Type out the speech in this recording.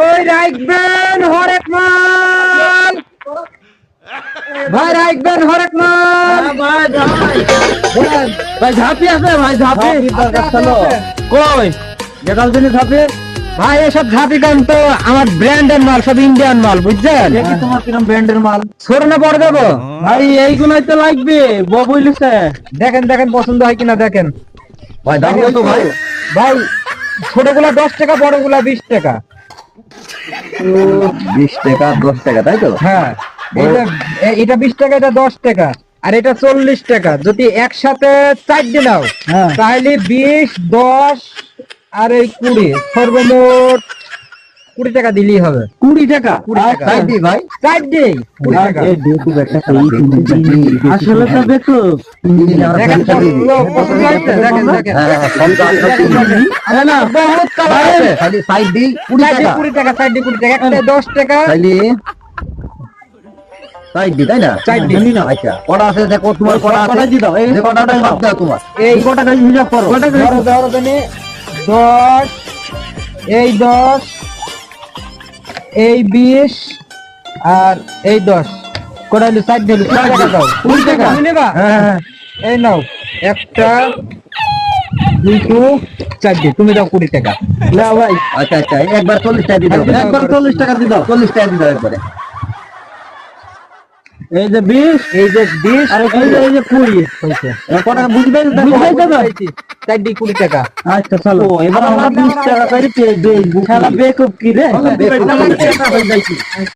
ওই রাখবেন হরেক মাল। ভাই রাখবেন হরেক মাল। ভাই ঝাঁপি আছে ভাই ঝাঁপি। দরকার ছিল। কই? গেটাল দিনে ঝাঁপি? ভাই এসব ঝাঁপি গান তো আমার ব্র্যান্ডের মাল সব ইন্ডিয়ান মাল বুঝছেন? তোমার কিরম ব্র্যান্ডের মাল? ছোট না বড় দেবো? ভাই এইগুলাই তো লাগবে ববুইলিছে দেখেন দেখেন পছন্দ হয় কিনা দেখেন। ভাই দাম কত ভাই? ভাই ছোটগুলা দশ টাকা বড়গুলা বিশ টাকা। বিশ টাকা দশ টাকা তাই তো হ্যাঁ এটা এটা বিশ টাকা এটা দশ টাকা আর এটা চল্লিশ টাকা যদি একসাথে চারটে নাও হ্যাঁ। তাহলে বিশ দশ আর এই কুড়ি সর্বমোট কুড়ি টাকা দিলেই হবে কুড়ি টাকা দি ভাই আসলে তো দেখো হ্যাঁ, দি কুড়ি একটা দশ টাকা খালি তাই না Side না আচ্ছা কটা আছে দেখো তোমার কটা আছে দি দাও এই কটাটাই সব দাও তোমার এই কটাটা হিসাব করো ধরো ধরো তুমি দশ এই দশ এই বিশ আর এই দশ। কটা হলো? ষাট দিল কুড়ি টাকা দাও। কুড়ি টাকা। তুমি নেবা হ্যাঁ হ্যাঁ এই নাও। একটা দুটো চারটে তুমি দাও কুড়ি টাকা। না ভাই। আচ্ছা আচ্ছা। একবার চল্লিশ টাকা দিতে দাও। একবার চল্লিশ টাকা দিতে দাও। চল্লিশ টাকা দিতে দাও একবারে। এই যে বিশ এই যে বিশ আর এই যে এই যে কুড়ি। হয়েছে। কটা বুঝবে বুঝাই দেবে চারটে কুড়ি টাকা। আচ্ছা চলো। এবার আমরা বিশ টাকা করে খেলা বেকুব কি রে।